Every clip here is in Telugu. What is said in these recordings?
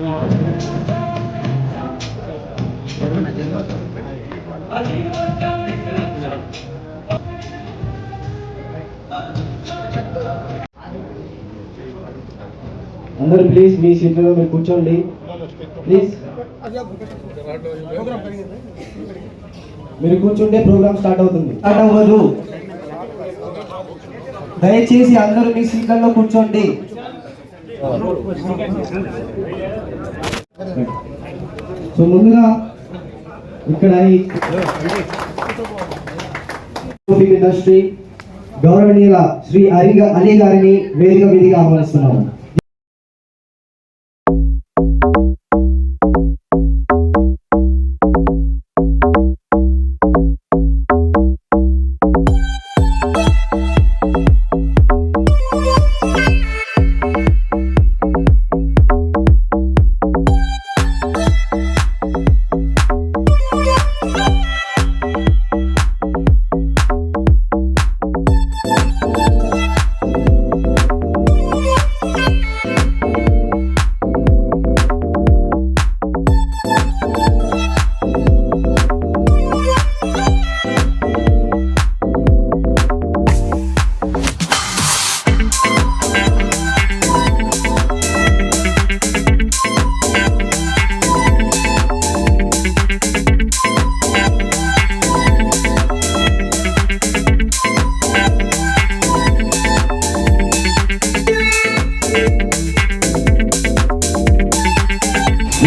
అందరూ ప్లీజ్ మీ సీట్లో మీరు కూర్చోండి. ప్లీజ్ మీరు కూర్చుంటే ప్రోగ్రామ్ స్టార్ట్ అవుతుంది. స్టార్ట్ అవ్వదు. దయచేసి అందరూ మీ సీట్లలో కూర్చోండి. సో ముందుగా ఇక్కడ ఇండస్ట్రీ గౌరవనీయుల శ్రీ అరిగ గా- అలీ గారిని వేదిక మీదిగా ఆహ్వానిస్తున్నాము.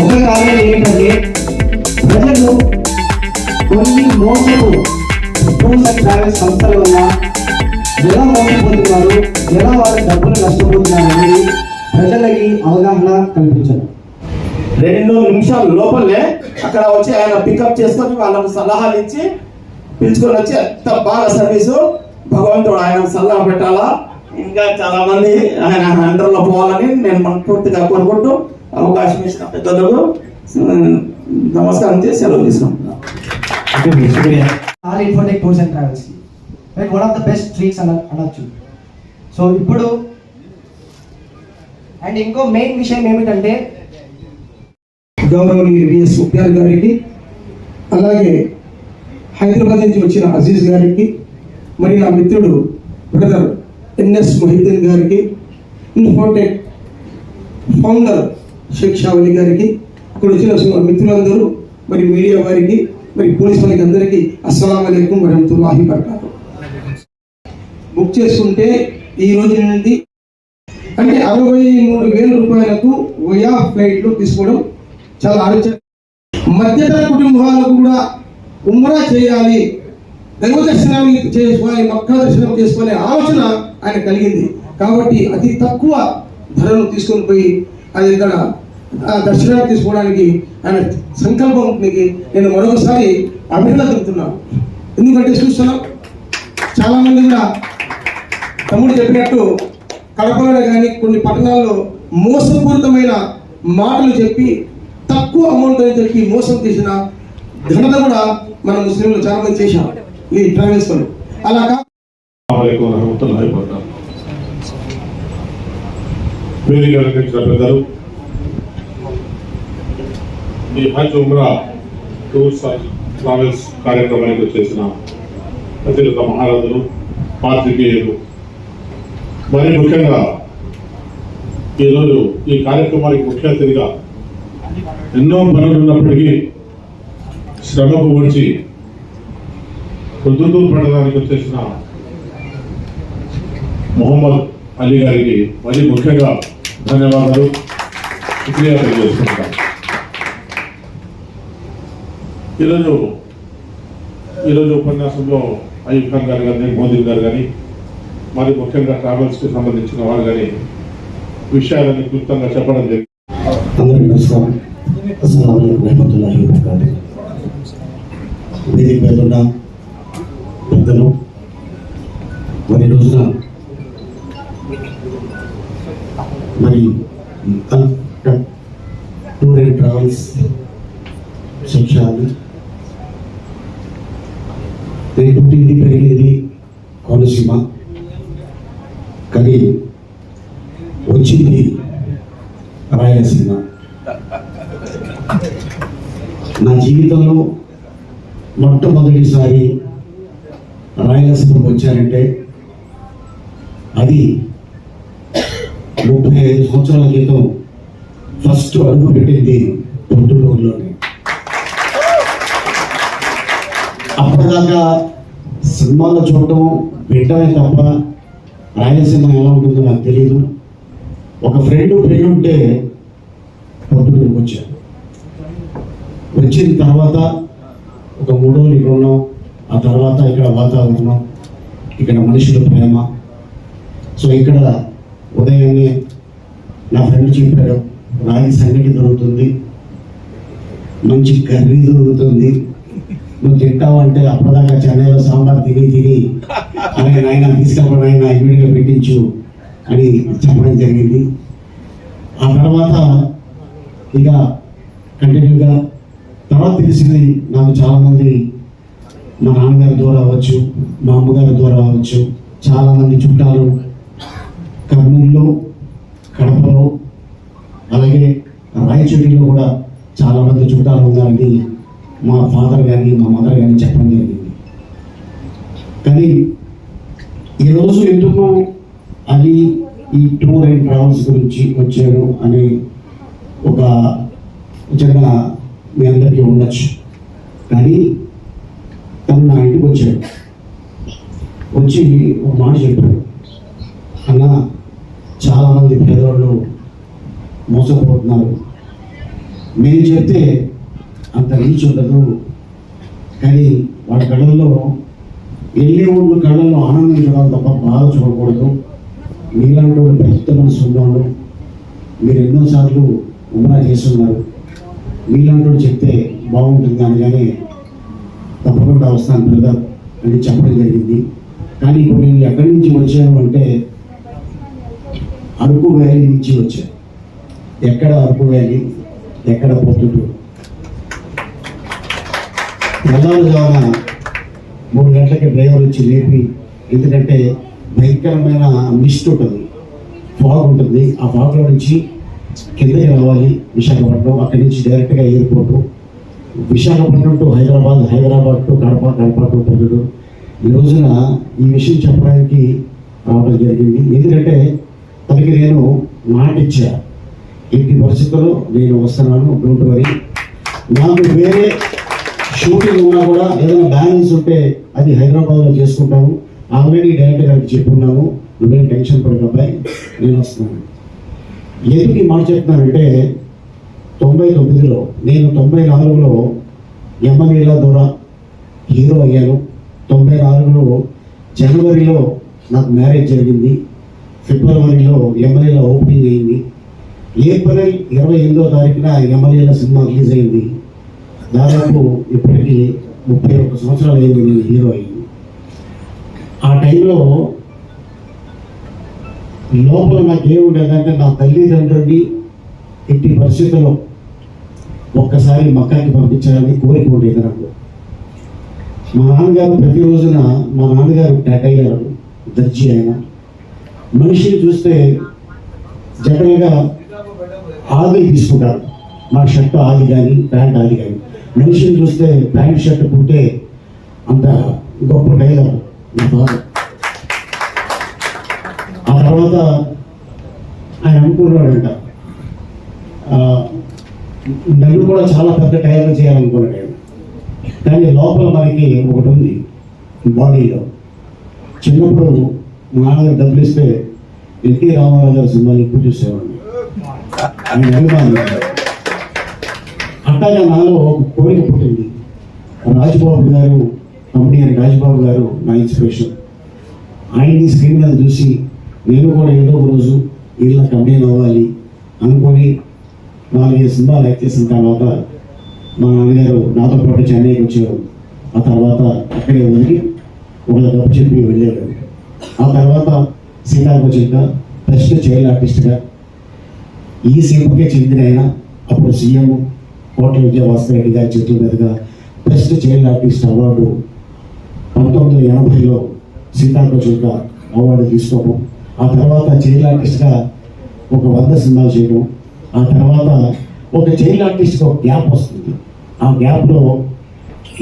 ఒక కారణం ఏంటంటే ప్రజలు కొన్ని మోసపు టూర్స్ అండ్ ట్రావెల్స్ సంస్థల వల్ల ఎలా మోసపోతున్నారు ఎలా వారు డబ్బులు నష్టపోతున్నారు అనేది ప్రజలకి అవగాహన కల్పించడం. రెండు నిమిషాల లోపలే అక్కడ వచ్చి ఆయన పికప్ చేసుకొని వాళ్ళకు సలహాలు ఇచ్చి పిలుచుకొని వచ్చి ఎంత బాగా సర్వీసు భగవంతుడు ఆయన సలహా పెట్టాలా? ఇంకా చాలా మంది ఆయన అండర్లో పోవాలని నేను మనస్ఫూర్తిగా కోరుకుంటూ అవకాశం ఇచ్చిన పెద్దలకు నమస్కారం చేసి సెలవు తీసుకుంటున్నాను all Infotech tours and travels one of the best treats అన అనొచ్చు. సో ఇప్పుడు అండ్ ఇంకో మెయిన్ విషయం ఏమిటంటే గౌరవనీయ విఎస్ ముఖ్యార్ గారికి అలాగే హైదరాబాద్ నుంచి వచ్చిన అజీజ్ గారికి మరి నా మిత్రుడు బ్రదర్ ఎన్ఎస్ మొహిద్దీన్ గారికి ఇన్ఫోటెక్ ఫౌండర్ షేక్ షావలి గారికి ఇక్కడ వచ్చిన మిత్రులందరూ మరి మీడియా వారికి మరి పోలీస్ వారికి అందరికీ అస్సలం అయికం వరహతుల్లాహి బర్కాతు బుక్ చేస్తుంటే ఈ రోజు నుండి అంటే అరవై మూడు వేల రూపాయలకు వయా ఫ్లైట్లు తీసుకోవడం చాలా ఆలోచన. మధ్యతర కుటుంబాలకు కూడా ఉమ్రా చేయాలి దైవ దర్శనాన్ని చేసుకోవాలి మక్కా దర్శనం చేసుకోవాలనే ఆలోచన ఆయన కలిగింది. కాబట్టి అతి తక్కువ ధరను తీసుకొని పోయి అది ఇక్కడ దర్శనాన్ని తీసుకోవడానికి ఆయన సంకల్పానికి నేను మరొకసారి అభినందిస్తున్నాను ఎందుకంటే చూస్తున్నాం చాలా మంది కూడా తమ్ముడు చెప్పినట్టు కడపలో కానీ కొన్ని పట్టణాల్లో మోసపూరితమైన మాటలు చెప్పి తక్కువ అమౌంట్ అని చెప్పి మోసం చేసిన ఘనత కూడా మన ముస్లింలు చాలా మంది చేశాం ఈ ట్రావెల్స్ వాళ్ళు అలా అలంకరించిన పెద్దలు ఈ Hajj Umrah tours and travels కార్యక్రమానికి వచ్చేసిన అతిరత మహారాజులు పాత్రికేయులు. మరి ముఖ్యంగా ఈరోజు ఈ కార్యక్రమానికి ముఖ్య అతిథిగా ఎన్నో పనులు ఉన్నప్పటికీ శ్రమకు వచ్చి పొద్దుటూరు పడడానికి వచ్చేసిన మొహమ్మద్ అలీ గారికి మరి ముఖ్యంగా ధన్యవాదాలు. శుక్రియా తెలియజేసుకుంటాను ఈరోజు ఈరోజు ఉపన్యాసంలో అయ్యూబ్ ఖాన్ గారు కానీ మోదీ గారు కానీ మరి ముఖ్యంగా ట్రావెల్స్కి సంబంధించిన వాళ్ళు కానీ విషయాలని క్లుప్తంగా చెప్పడం జరిగింది. అందరికీ నమస్కారం. అస్సలం వేదిక మీద ఉన్న పెద్దలు మరి రోజున మరి టూర్ అండ్ ట్రావెల్స్ శిక్షాన్ని నేను పుట్టింది కోనసీమ. కానీ వచ్చింది రాయలసీమ. నా జీవితంలో మొట్టమొదటిసారి రాయలసీమకు వచ్చారంటే అది ముప్పై ఐదు సంవత్సరాల క్రితం ఫస్ట్ అడుగు పెట్టింది పొద్దుటూరులోనే అప్పటిదాకా సినిమాలో చూడటం వింటమే తప్ప రాయలసీమ ఎలా ఉంటుందో నాకు తెలియదు ఒక ఫ్రెండ్ పెళ్ళి ఉంటే పొద్దున్న వచ్చాను వచ్చిన తర్వాత ఒక మూడు రోజులు ఇక్కడ ఉన్నాం. ఆ తర్వాత ఇక్కడ వాతావరణం ఇక్కడ మనుషుల ప్రేమ. సో ఇక్కడ ఉదయాన్నే నా ఫ్రెండ్ చెప్పాడు రాయి సంగటి దొరుకుతుంది మంచి కర్రీ దొరుకుతుంది నువ్వు తింటావంటే అప్పటిదాకా చెన్నైలో సాంబార్ తిని తిని అలాగే నాయన తీసుకెళ్ళడం ఆయన ఇమీడియట్గా పెట్టించు అని చెప్పడం జరిగింది. ఆ తర్వాత ఇక కంటిన్యూగా తర్వాత తెలిసింది నాకు చాలామంది మా నాన్నగారి ద్వారా అవ్వచ్చు మా అమ్మగారి ద్వారా అవ్వచ్చు చాలామంది చుట్టాలు కర్నూలులో కడపలో అలాగే రాయచూరిలో కూడా చాలామంది చుట్టాలు ఉన్నారని మా ఫాదర్ కానీ మా మదర్ కానీ చెప్పడం జరిగింది. కానీ ఈరోజు ఎందుకు అది ఈ టూర్ అండ్ ట్రావెల్స్ గురించి వచ్చాను అనే ఒక చిన్న మీ అందరికీ ఉండొచ్చు. కానీ తను నా ఇంటికి వచ్చాడు. వచ్చి ఒక మాట చెప్పాడు. అన్న చాలామంది పేదవాళ్ళు మోసపోతున్నారు. నేను చెప్తే అంత రీచ్ ఉండదు. కానీ వాళ్ళ కళ్ళల్లో వెళ్ళే వాళ్ళు కళ్ళల్లో ఆనందించడం తప్ప బాధ చూడకూడదు. మీలాంటి వాళ్ళు పెద్ద మనసు ఉన్నవాళ్ళు మీరు ఎన్నోసార్లు ఉమరా చేస్తున్నారు. మీలాంటి వాళ్ళు చెప్తే బాగుంటుంది అని కానీ తప్పకుండా వస్తాను బ్రదర్ అని చెప్పడం జరిగింది. కానీ ఇప్పుడు నేను ఎక్కడి నుంచి వచ్చాను అంటే అరకు వ్యాలీ నుంచి వచ్చాను. ఎక్కడ అరకు వ్యాలీ? ఎక్కడ పొద్దుటూరు తెల్లవారుజామున మూడు గంటలకి డ్రైవర్ వచ్చి లేపి ఎందుకంటే భయంకరమైన మిస్ట్ ఉంటుంది ఫాగ్ ఉంటుంది. ఆ ఫాగ్లో నుంచి కిందకి రావాలి విశాఖపట్నం. అక్కడి నుంచి డైరెక్ట్గా airport. Visakhapatnam to Hyderabad Hyderabad to Kadapa Kadapa to పొద్దుడు ఈ రోజున ఈ విషయం చెప్పడానికి రావడం జరిగింది. ఎందుకంటే తనకి నేను మాటిచ్చా ఎట్టి పరిస్థితుల్లో నేను వస్తున్నాను డోంట్ వరీ. నాకు వేరే షూటింగ్ ఉన్నా కూడా ఏదైనా బ్యాలెన్స్ ఉంటే అది హైదరాబాద్లో చేసుకుంటాను ఆల్రెడీ డైరెక్టర్ గారికి చెప్పున్నాము. నువ్వేం టెన్షన్ పడక అబ్బాయి నేను వస్తున్నాను. ఎందుకు ఈ మాట చెప్తున్నానంటే తొంభై తొమ్మిదిలో నేను తొంభై నాలుగులో ఎమ్మెల్యేల ద్వారా హీరో అయ్యాను. తొంభై నాలుగులో జనవరిలో నాకు మ్యారేజ్ జరిగింది. ఫిబ్రవరిలో ఎమ్మెల్యేల ఓపెనింగ్ అయింది. ఏప్రిల్ ఇరవై ఎనిమిదో తారీఖున ఎమ్మెల్యేల సినిమా రిలీజ్ అయింది. దాదాపు ఇప్పటికి ముప్పై ఒక్క సంవత్సరాలు అయింది నేను హీరో అయ్యి. ఆ టైంలో లోపల నాకేముండేదంటే నా తల్లిదండ్రుల్ని ఎట్టి పరిస్థితుల్లో ఒక్కసారి మక్కాకి పంపించాలని కోరిక ఉండేది నాకు. మా నాన్నగారు ప్రతి రోజున మా నాన్నగారు టైలర్ దర్జీ ఆయన మనిషిని చూస్తే జనరల్గా ఆది తీసుకుంటారు. మా షర్ట్ ఆది కానీ ప్యాంట్ ఆది కానీ మనిషిని చూస్తే ప్యాంట్ షర్ట్ పుట్టే అంత గొప్ప టైలర్ మా ఫాదర్ ఆ తర్వాత ఆయన అనుకున్నాడంట. నన్ను కూడా చాలా పెద్ద టైలర్ చేయాలనుకున్నాడు ఆయన. కానీ లోపల మనకి ఒకటి ఉంది బాడీలో. చిన్నప్పుడు మా నాన్నగారు డబ్బులు ఇస్తే ఎన్టీ రామారావు గారు సినిమాలు ఎక్కువ చూసేవాడిని. ఆయన అభిమానులు. అట్లాగా నాలో ఒక కోరిక పుట్టింది. రాజుబాబు గారు కంపెనీ రాజ్బాబు గారు నా ఇన్స్పిరేషన్. ఆయన్ని స్క్రీన్ మీద చూసి నేను కూడా ఏదో ఒక రోజు వీళ్ళ కంపెనీ అవ్వాలి అనుకొని నాలుగైదు సినిమాలు యాక్ట్ చేసిన తర్వాత మా నాన్నగారు నాతో పాటు చెన్నైకి వచ్చారు. ఆ తర్వాత అక్కడే వదిలి ఒక గొప్ప చెప్పి వెళ్ళారు. ఆ తర్వాత సీతాకోచిక ఫస్ట్ చైల్డ్ ఆర్టిస్ట్గా. ఈ సీమకే చెందిన ఆయన అప్పుడు సీఎం కోట విజయభాస్కర్ రెడ్డి గారి చేతుల మీదుగా బెస్ట్ చైల్డ్ ఆర్టిస్ట్ అవార్డు పంతొమ్మిది వందల ఎనభైలో సీతాకోచిక అవార్డు తీసుకోవడం. ఆ తర్వాత చైల్డ్ ఆర్టిస్ట్గా ఒక వంద సినిమాలు చేయడం. ఆ తర్వాత ఒక చైల్డ్ ఆర్టిస్ట్కి ఒక గ్యాప్ వస్తుంది. ఆ గ్యాప్లో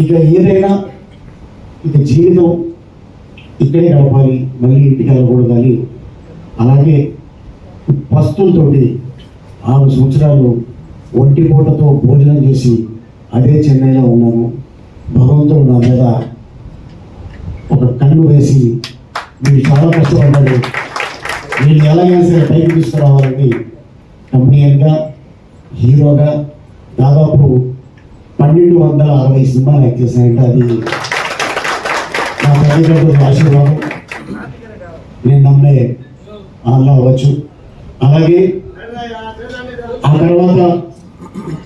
ఇక ఏదైనా ఇక జీవితం ఇక్కడే గడపాలి మళ్ళీ ఇంటికి వెళ్ళకూడదు కానీ అలాగే వస్తువులతోటి ఆరు సంవత్సరాలు ఒంటి పూటతో భోజనం చేసి అదే చెన్నైలో ఉన్నాను భగవంతుడు నా మీద ఒక కన్ను వేసి మీరు చాలా కష్టపడ్డాడు నేను ఎలాగైనా సరే పైకి తీసుకురావాలని కంపెనీగా హీరోగా దాదాపు పన్నెండు వందల అరవై సినిమాలు యాక్ట్ చేశానంటే అది. నా తల్లిదండ్రుల ఆశీర్వాదం నేను నమ్మే అలా అవ్వచ్చు. అలాగే ఆ తర్వాత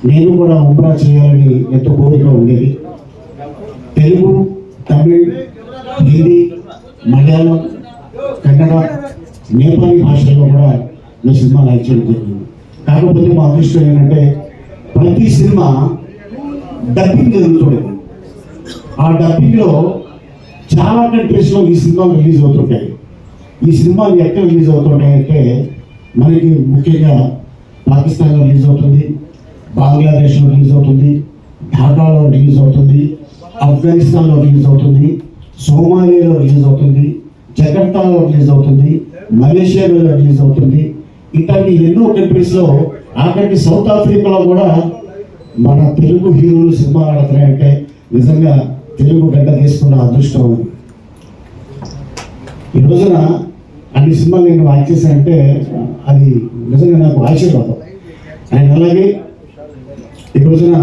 నేను కూడా ఉమ్రా చేయాలని ఎంతో కోరిక ఉండేది. తెలుగు తమిళ్ హిందీ మలయాళం కన్నడ నేపాలీ భాషల్లో కూడా ఈ సినిమా నడిచేయడం జరిగింది. కాకపోతే మా అదృష్టం ఏంటంటే ప్రతి సినిమా డబ్బింగ్ జరుగుతుండేది ఆ డబ్బింగ్లో చాలా కంట్రీస్లో ఈ సినిమాలు రిలీజ్ అవుతుంటాయి. ఈ సినిమాలు ఎక్కడ రిలీజ్ అవుతుంటాయంటే మనకి ముఖ్యంగా పాకిస్తాన్లో రిలీజ్ అవుతుంది. బంగ్లాదేశ్లో రిలీజ్ అవుతుంది ఢాకాలో రిలీజ్ అవుతుంది ఆఫ్ఘనిస్తాన్లో రిలీజ్ అవుతుంది సోమాలియాలో రిలీజ్ అవుతుంది జకర్తాలో రిలీజ్ అవుతుంది మలేషియాలో రిలీజ్ అవుతుంది. ఇట్లాంటి ఎన్నో కంట్రీస్లో ఆఖరికి సౌత్ ఆఫ్రికాలో కూడా మన తెలుగు హీరోలు సినిమా ఆడుతున్నాయంటే నిజంగా తెలుగు గడ్డ తీసుకున్న అదృష్టం ఈ రోజున అన్ని సినిమాలు నేను వాచ్ చేశానంటే అది నిజంగా నాకు ఆశీర్వాదం అండ్ అలాగే ఈ రోజున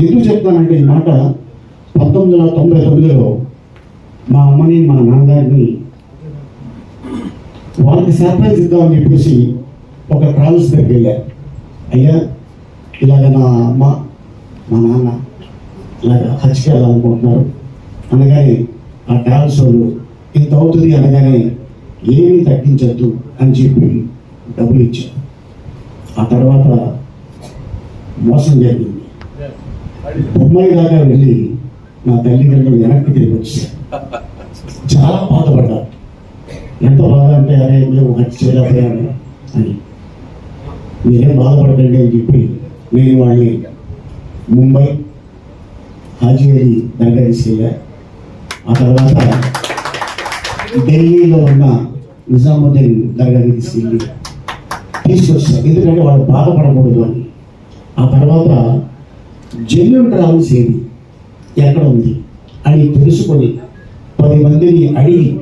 ఎందుకు చెప్తానంటే ఈ మాట పంతొమ్మిది వందల తొంభై తొమ్మిదిలో మా అమ్మని మా నాన్నగారిని వాళ్ళకి సర్ప్రైజ్ ఇద్దామని చెప్పేసి ఒక ట్రావెల్స్ దగ్గరికి వెళ్ళా. అయ్యా ఇలాగ నా అమ్మ మా నాన్న ఇలాగ హజ్కి వెళ్ళాలనుకుంటున్నారు. అనగానే ఆ ట్రావెల్స్ వాళ్ళు ఇంత అవుతుంది అనగానే ఏమీ తగ్గించద్దు అని చెప్పి డబ్బులు ఇచ్చారు. ఆ తర్వాత మోసం జరిగింది. బొమ్మాయి దాకా వెళ్ళి నా తల్లిదండ్రులు వెనక్కి తిరిగి వచ్చారు చాలా బాధపడ్డారు ఎంత బాధ అంటే అరే మేము హత్య చేయలేకపోయాము అని. మీరేం బాధపడకండి అని చెప్పి నేను వాళ్ళని ముంబై హాజీ అలీ దగ్గర తీసుకెళ్ళా ఆ తర్వాత ఢిల్లీలో ఉన్న నిజాముద్దీన్ దర్గాకి తీసుకెళ్ళి తీసుకొచ్చారు ఎందుకంటే వాళ్ళు బాధపడకూడదు అని. ఆ తర్వాత జెన్యున్ ట్రావెల్స్ ఏది ఎక్కడ ఉంది? అని తెలుసుకొని పది మందిని అడిగి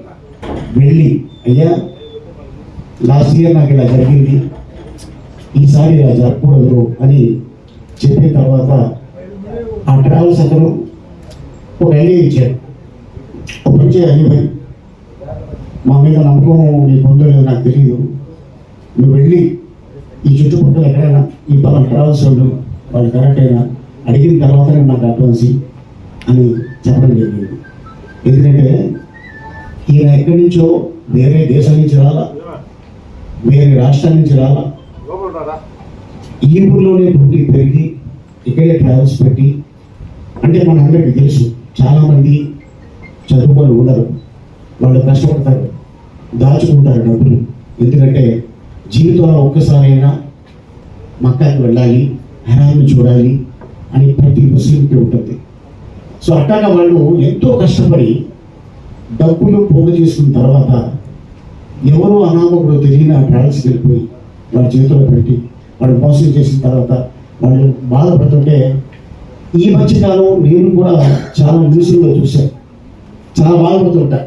వెళ్ళి అయ్యా లాస్ట్ ఇయర్ నాకు ఇలా జరిగింది. ఈసారి ఇలా జరగకూడదు అని చెప్పిన తర్వాత ఆ ట్రావెల్స్ అతను ఒక ఐడియా ఇచ్చారు. అప్పుడు వచ్చే అలీభాయ్ మా మీద నమ్మకం నీకు ఉందో లేదో నాకు తెలియదు నువ్వు వెళ్ళి ఈ చుట్టుపక్కల ఎక్కడైనా ఈ పలానా ట్రావెల్స్ వాళ్ళు వాళ్ళు కరెక్ట్ అయినా అడిగిన తర్వాతనే నాకు అడ్వాన్స్ అని చెప్పడం జరిగింది. ఎందుకంటే ఈయన ఎక్కడి నుంచో వేరే దేశం నుంచి రాలా వేరే రాష్ట్రం నుంచి రాలా. ఈ ఊర్లోనే పుట్టి పెరిగి ఇక్కడే ట్రావెల్స్ పెట్టి అంటే మన అందరికీ తెలుసు చాలామంది చదువుకొని ఉండరు వాళ్ళు కష్టపడతారు దాచుకుంటారు డబ్బులు. ఎందుకంటే జీవితంలో ఒక్కసారైనా మక్కాకి వెళ్ళాలి హరాన్ని చూడాలి అని ప్రతి ముస్లింకి ఉంటుంది. సో అట్టాగా వాళ్ళు ఎంతో కష్టపడి డబ్బులు పోగు చేసుకున్న తర్వాత ఎవరు అనామకుడు తెలియని ఆ ట్రావెల్స్కి వెళ్ళిపోయి వాళ్ళ చేతిలో పెట్టి వాళ్ళు మోసం చేసిన తర్వాత వాళ్ళు బాధపడుతుంటే ఈ మధ్యకాలం నేను కూడా చాలా న్యూస్లో చూశాను. చాలా బాధపడుతుంటా.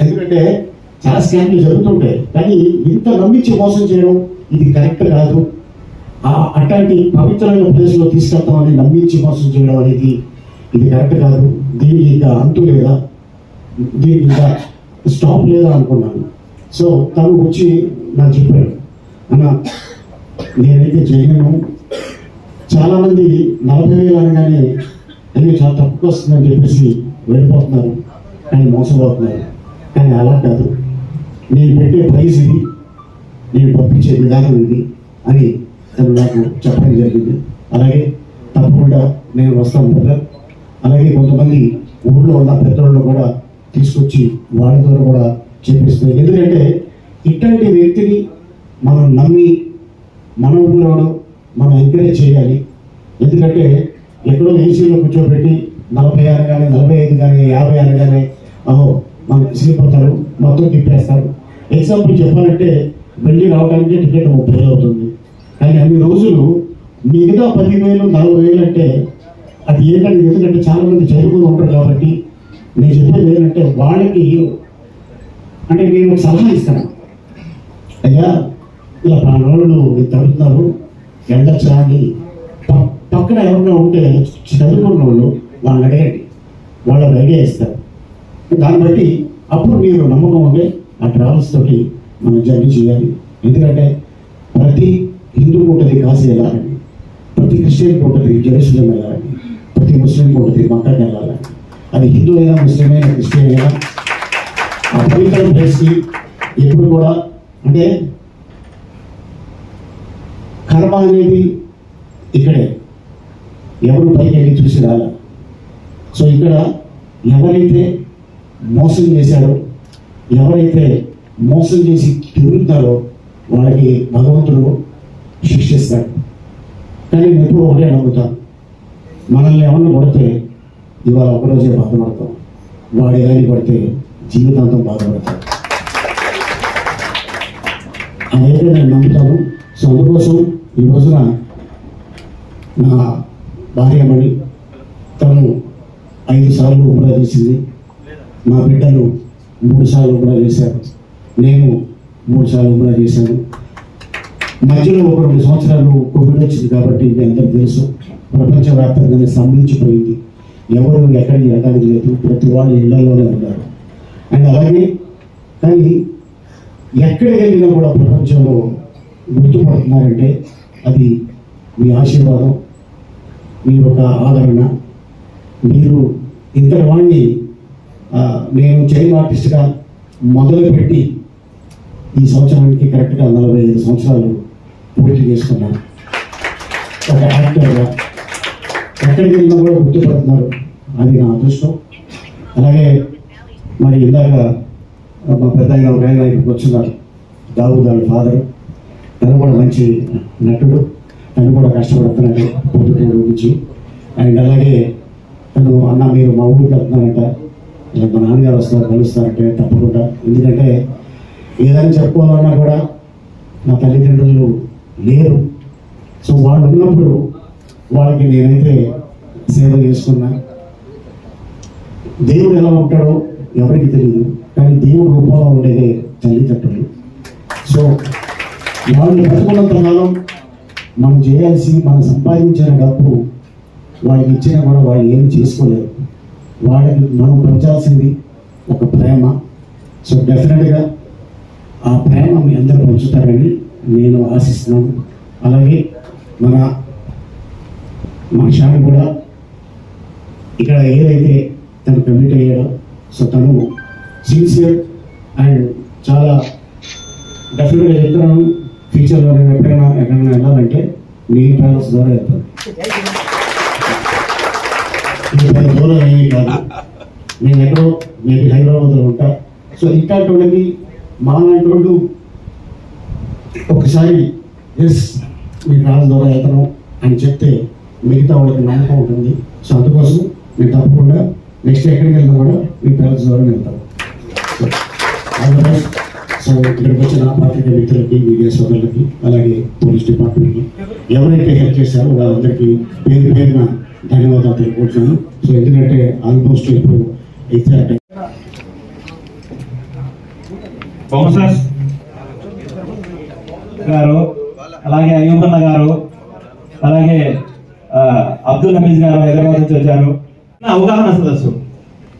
ఎందుకంటే చాలా స్కామ్లు జరుగుతుంటాయి. కానీ ఇంత నమ్మించి మోసం చేయడం ఇది కరెక్ట్ కాదు. ఆ అట్లాంటి పవిత్రమైన ప్రదేశంలో తీసుకెళ్తామని నమ్మించి మోసం చేయడం అనేది ఇది కరెక్ట్ కాదు. దీనికి ఇంకా అంతు లేదా? దీనికి ఇంకా స్టాప్ లేదా అనుకున్నాను. సో తను వచ్చి నాకు చెప్పాడు అన్న నేనైతే చేయను. చాలామంది నలభై వేలు అనగానే అయ్యో చాలా తక్కువ వస్తుందని చెప్పేసి వెళ్ళిపోతున్నారు. కానీ మోసపోతున్నారు. కానీ అలా కాదు. నేను పెట్టే ప్రైజ్ ఇది. నేను పంపించే విధానం ఇది అని తను నాకు చెప్పడం జరిగింది. అలాగే తప్పకుండా నేను వస్తాను బ్రదర్. అలాగే కొంతమంది ఊళ్ళో ఉన్న పెద్దోళ్ళు కూడా తీసుకొచ్చి వాళ్ళ ద్వారా కూడా చేపిస్తుంది ఎందుకంటే ఇట్లాంటి వ్యక్తిని మనం నమ్మి మన ఊళ్ళో మనం ఎంకరేజ్ చేయాలి. ఎందుకంటే ఎక్కడో ఏసీలో కూర్చోబెట్టి నలభై ఆరు కానీ నలభై ఐదు కానీ యాభై ఆరు కానీ అహో మనకు విసిగిపోతారు మొత్తం తిప్పేస్తారు. ఎగ్జాంపుల్ చెప్పాలంటే వెళ్ళి రావడానికి టికెట్ ముప్పై వేలు అవుతుంది. కానీ అన్ని రోజులు మిగతా పదివేలు నలభై వేలు అంటే అది ఏంటంటే ఎందుకంటే చాలా మంది చదువుకుని ఉంటారు కాబట్టి నేను చెప్పేది ఏంటంటే వాళ్ళకి అంటే నేను సలహా ఇస్తాను. అయ్యా ఇలా ప్రాణాలు తడుతున్నారు వెళ్ళొచ్చా అని పక్కన ఎవరైనా ఉంటే చదువుకున్న వాళ్ళు వాళ్ళని అడగండి. వాళ్ళకి ఐడియా ఇస్తారు. దాన్ని బట్టి అప్పుడు మీరు నమ్మకం ఉంటే ఆ ట్రావెల్స్ తోటి మనం జర్నీ చేయాలి. ఎందుకంటే ప్రతి హిందూకి ఉంటుంది కాశీ వెళ్ళాలని ప్రతి క్రిస్టియన్కి ఉంటుంది జెరూసలేం వెళ్ళాలని ప్రతి ముస్లింకి ఉంటుంది మక్కాకి వెళ్ళాలని అది హిందూ అయినా ముస్లిం అయినా క్రిస్టియన్ అయినా ఆ పవిత్ర ప్లేస్కి ఎప్పుడు కూడా అంటే కర్మ అనేది ఇక్కడే. ఎవరు పైకి వెళ్ళి చూసి రాల. సో ఇక్కడ ఎవరైతే మోసం చేశారో ఎవరైతే మోసం చేసి తిరుగుతారో వాళ్ళకి భగవంతుడు శిక్షిస్తాడు. కానీ నేను ఎప్పుడు ఒకటే నమ్ముతాను మనల్ని ఎవరిని పడితే ఇవాళ ఒకరోజే బాధపడతాం. వాడు ఏదని పడితే జీవితాంతం బాధపడతాం. అదైతే నేను నమ్ముతాను. సో అందుకోసం ఈ రోజున నా భార్యమణి తను ఐదు సార్లు ఉమ్రా చేసింది మా బిడ్డను మూడు సార్లు ఉమ్రా చేశారు. నేను మూడు సార్లు ఉమ్రా చేశాను. మధ్యలో ఒక రెండు సంవత్సరాలు కోవిడ్ వచ్చింది కాబట్టి ఇది అందరికీ తెలుసు. ప్రపంచవ్యాప్తంగానే స్తంభించిపోయింది. ఎవరు ఎక్కడికి వెళ్ళడానికి లేదు. ప్రతి వాళ్ళు ఇళ్ళలోనే ఉన్నారు. అండ్ అలాగే కానీ ఎక్కడికి వెళ్ళినా కూడా ప్రపంచంలో గుర్తుపడుతున్నారంటే అది మీ ఆశీర్వాదం మీ ఒక ఆదరణ. మీరు ఇంతటి వాడిని నేను చైన్ ఆర్టిస్ట్గా మొదలుపెట్టి ఈ సంవత్సరానికి కరెక్ట్గా నలభై ఐదు సంవత్సరాలు పూర్తి చేసుకున్నాను ఒక యాక్టర్గా ఎక్కడికి వెళ్ళినా కూడా గుర్తుపడుతున్నారు. అది నా అదృష్టం. అలాగే మరి ఇందాక మా పెద్ద ఆయన ఒక ఆయన ఇక్కడికి వచ్చినారు. దావుద్ వాళ్ళ ఫాదర్. తను కూడా మంచి నటుడు. తను కూడా కష్టపడుతున్నాడు పొద్దుటూరు నుంచి అండ్ అలాగే తను అన్న మీరు మా ఊరికి వెళ్తున్నారంట. ఇలా మా నాన్నగారు వస్తారు కలుస్తారంటే తప్పకుండా. ఎందుకంటే ఏదైనా చెప్పుకోవాలన్నా కూడా నా తల్లిదండ్రులు లేరు. సో వాళ్ళు ఉన్నప్పుడు వాళ్ళకి నేనైతే సేవ చేసుకున్నా. దేవుడు ఎలా ఉంటాడో ఎవరికి తెలియదు కానీ దేవుడు రూపంలో ఉండేదే తల్లిదండ్రులు. సో వాళ్ళు బతుకున్నంత కాలం మనం చేయాల్సి మనం సంపాదించిన డబ్బు వాళ్ళకి ఇచ్చినా కూడా వాళ్ళు ఏం చేసుకోలేరు. వాళ్ళకి మనం పంచాల్సింది ఒక ప్రేమ. సో డెఫినెట్గా ఆ ప్రేమ మీ అందరూ పంచుతారని నేను ఆశిస్తున్నాను. అలాగే మన మా షాన్ కూడా ఇక్కడ ఏదైతే తను కమిట్ అయ్యాడో సో తను సిన్సియర్ అండ్ చాలా డెఫినెట్గా చెప్తున్నాను. ఫ్యూచర్లో నేను ఎప్పుడైనా ఎక్కడైనా వెళ్ళాలంటే మీ ట్రావెల్స్ ద్వారా వెళ్తాను. దూరం ఏమీ కాదు. నేను ఎక్కడో నేను హైదరాబాద్లో ఉంటా. సో ఇట్లాంటి వాళ్ళకి మాలాంటి వాళ్ళు ఒకసారి ఎస్ మీ రాజు ద్వారా వెళ్తాను అని చెప్తే మిగతా వాళ్ళకి నమ్మకం ఉంటుంది. సో అందుకోసం నేను తప్పకుండా నెక్స్ట్ ఎక్కడికి వెళ్ళినా కూడా మీ ట్రావెల్స్ ద్వారా వెళ్తాం. సో సో ఇక్కడికి వచ్చిన పాత్రిక మిత్రులకి మీడియా సోదరులకి అలాగే పోలీస్ డిపార్ట్మెంట్కి ఎవరైతే హెల్ప్ చేశారో వాళ్ళందరికీ పేరు పేరున ధన్యవాదాలు తెలుపుకుంటున్నాను. సో ఎందుకంటే ఆల్మోస్ట్ ఇప్పుడు ఎగ్జాక్ట్ బౌన్సర్స్ గారు అలాగే అయ్యూబన్న గారు అలాగే అబ్దుల్ హమీద్ గారు హైదరాబాద్ నుంచి వచ్చారు. అవగాహన సదస్సు.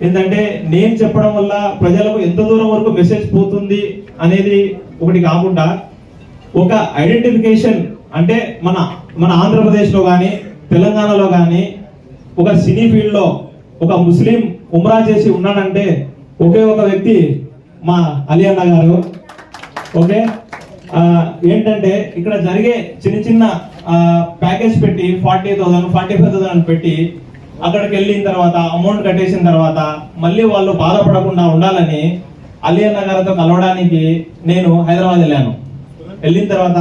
ఏంటంటే నేను చెప్పడం వల్ల ప్రజలకు ఎంత దూరం వరకు మెసేజ్ పోతుంది అనేది ఒకటి కాకుండా ఒక ఐడెంటిఫికేషన్ అంటే మన మన ఆంధ్రప్రదేశ్లో కానీ తెలంగాణలో కానీ ఒక సినీ ఫీల్డ్లో ఒక ముస్లిం ఉమ్రా చేసి ఉన్నాడంటే ఒకే ఒక వ్యక్తి మా అలీ అన్న గారు. ఓకే? ఏంటంటే ఇక్కడ జరిగే చిన్న చిన్న ప్యాకేజ్ పెట్టి forty thousand forty five thousand పెట్టి అక్కడికి వెళ్ళిన తర్వాత అమౌంట్ కట్టేసిన తర్వాత మళ్ళీ వాళ్ళు బాధపడకుండా ఉండాలని అలీ అన్న గారితో కలవడానికి నేను హైదరాబాద్ వెళ్ళాను. వెళ్ళిన తర్వాత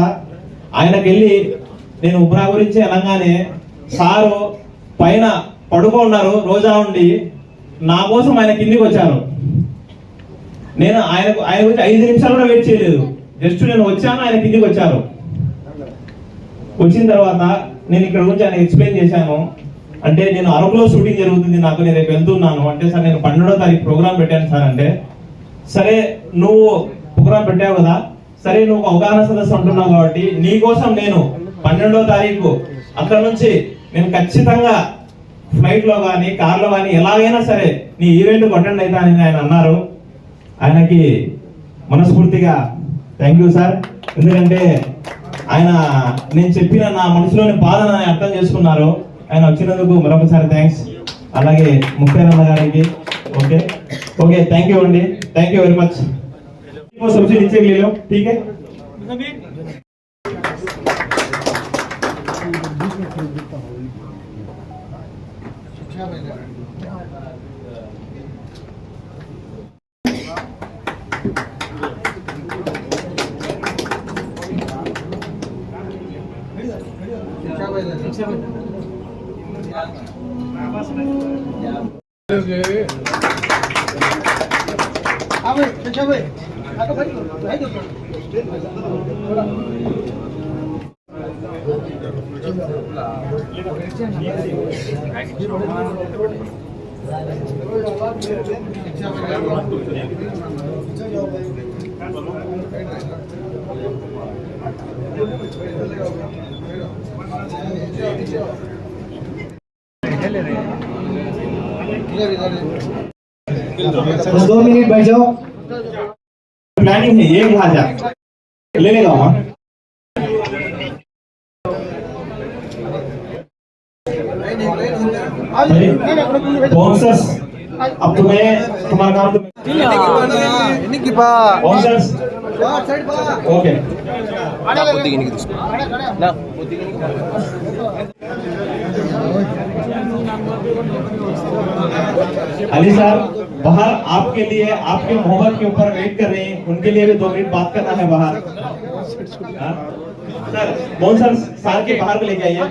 ఆయనకి వెళ్ళి నేను ఉమ్రా గురించి అనగానే సారు పైన పడుకో ఉన్నారు రోజా ఉండి. నా కోసం ఆయన కిందికి వచ్చారు. నేను ఆయనకు ఆయన గురించి ఐదు నిమిషాలు కూడా వెయిట్ చేయలేదు. జస్ట్ నేను వచ్చాను ఆయన కిందికి వచ్చారు. వచ్చిన తర్వాత నేను ఇక్కడ గురించి ఆయన ఎక్స్ప్లెయిన్ చేశాను. అంటే నేను అరకులో షూటింగ్ జరుగుతుంది నాకు నేను రేపు వెళ్తున్నాను. అంటే సార్ నేను పన్నెండో తారీఖు ప్రోగ్రామ్ పెట్టాను సార్ అంటే. సరే నువ్వు ప్రోగ్రామ్ పెట్టావు కదా. సరే నువ్వు అవగాహన సదస్సు అంటున్నావు కాబట్టి నీ కోసం నేను పన్నెండో తారీఖు అక్కడ నుంచి నేను ఖచ్చితంగా ఫ్లైట్లో కానీ కార్లో కానీ ఎలాగైనా సరే నీ ఈవెంట్ అటెండ్ అని ఆయన అన్నారు. ఆయనకి మనస్ఫూర్తిగా థ్యాంక్ యూ సార్ ఎందుకంటే ఆయన నేను చెప్పిన నా మనసులోని బాధను ఆయన అర్థం చేసుకున్నారు. ఆయన వచ్చినందుకు మరొకసారి థ్యాంక్స్ అలాగే ముఖ్యానంద గారికి ఓకే? ఓకే థ్యాంక్ యూ అండి. Thank you very much subsidy ఇచ్చే టీకే? అవి అక్కడ బయట బయట दो मिनट बैठ जाओ। प्लानिंग है ये जा? ले लेगा वहाँ। स्पॉन्सर्स अब तुम्हें, तुम्हारा काम तो ओके अली साहब बाहर आपके लिए, आपके मोहब्बत के ऊपर वेट कर रहे हैं। उनके लिए भी दो मिनट बात करना है बाहर। ಮೋಹನ್ ಸರ್ ಸಾರ್ಗೆ ಪಾರ್ಕ್ ಲೇಕೆ ಆಯ್ಯ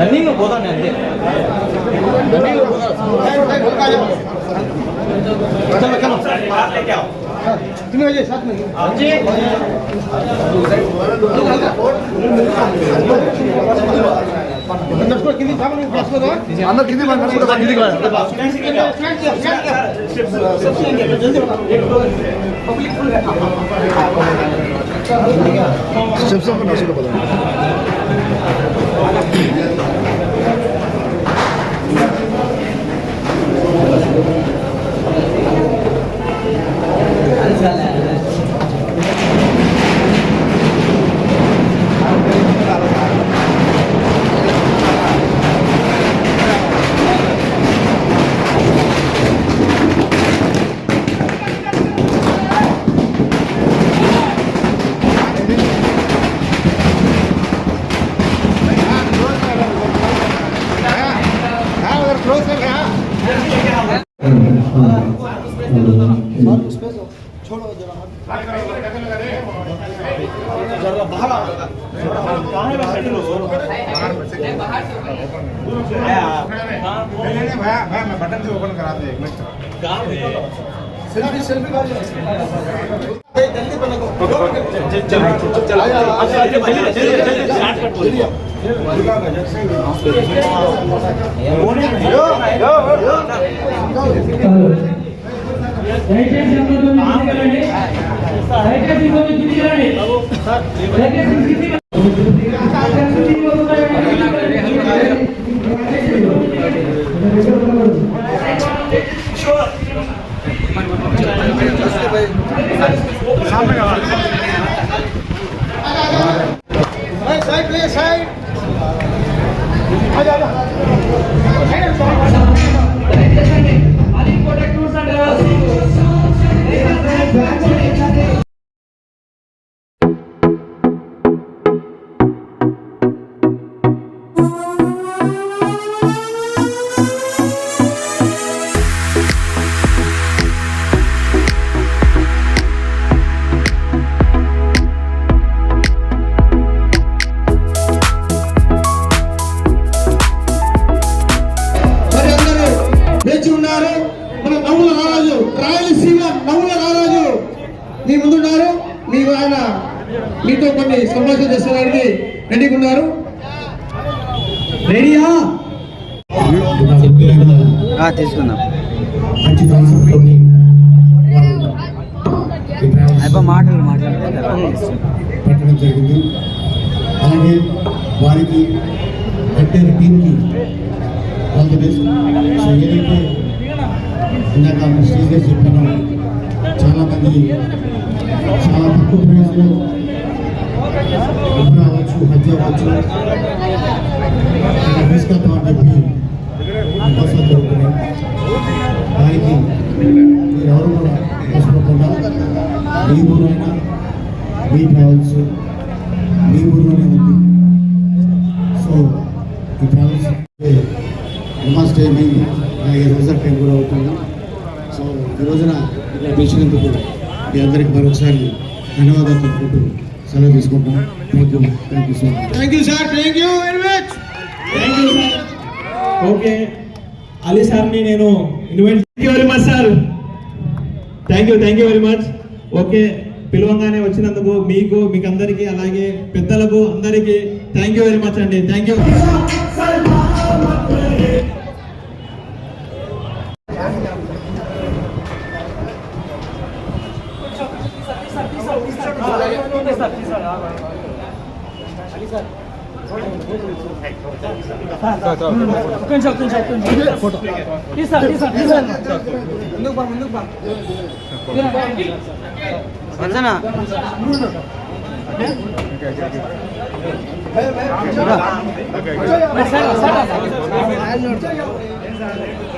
ನನಗೆ ಹೋದಾನೆ ಅಂತೆ ನನಗೆ चलो चलो पार्क लेके आओ साथ में जी अंदर जल्दी public Stimmt noch, dass du da దయచేసి దయచేసి దయచేసి మీతో కొన్ని సంభాషణ చేసేవారికి రెడీగా ఉన్నారు? రెడీయా? తీసుకుందాం. మంచి కాన్సెప్ట్తో అయిపో మాటలు మాట్లాడతారు పెట్టడం జరిగింది. అలాగే వారికి ఎంటైర్ టీంకి ఆల్ ది బెస్ట్. సో ఏదైతే ఇందాక స్టేజ్ మీద చెప్పానో చాలామంది చాలా తక్కువ ప్రైస్లో రావచ్చు అవ్వచ్చు హజ్ అవ్వచ్చు తీసుకొద్దాం అవకాశాలు దొరుకుతున్నాయి దానికి మీరు కూడా మోసపోకుండా మీ ఊరైనా మీ ట్రావెల్స్ మీ ఊరిలోనే ఉంది సో ఈ ట్రావెల్స్ నమాజ్ టైం అయింది అలాగే రోజా టైం కూడా అవుతుంది సో ఈ రోజున ఇక్కడ పిలిచినందుకు మీ అందరికి మరొకసారి ధన్యవాదాలు తెలుపుకుంటూ సెలవు తీసుకుంటాం. Thank you thank you so much thank you sir thank you very much thank you sir okay Ali సార్ని నేను invite thank you very much sir thank you thank you very much okay పిలవంగానే వచ్చినందుకు మీకు మీకు అందరికీ అలాగే పెద్దలకు అందరికీ థ్యాంక్ యూ వెరీ మచ్ అండి. థ్యాంక్ యూ కొంచెం కొంచెం కొంచెం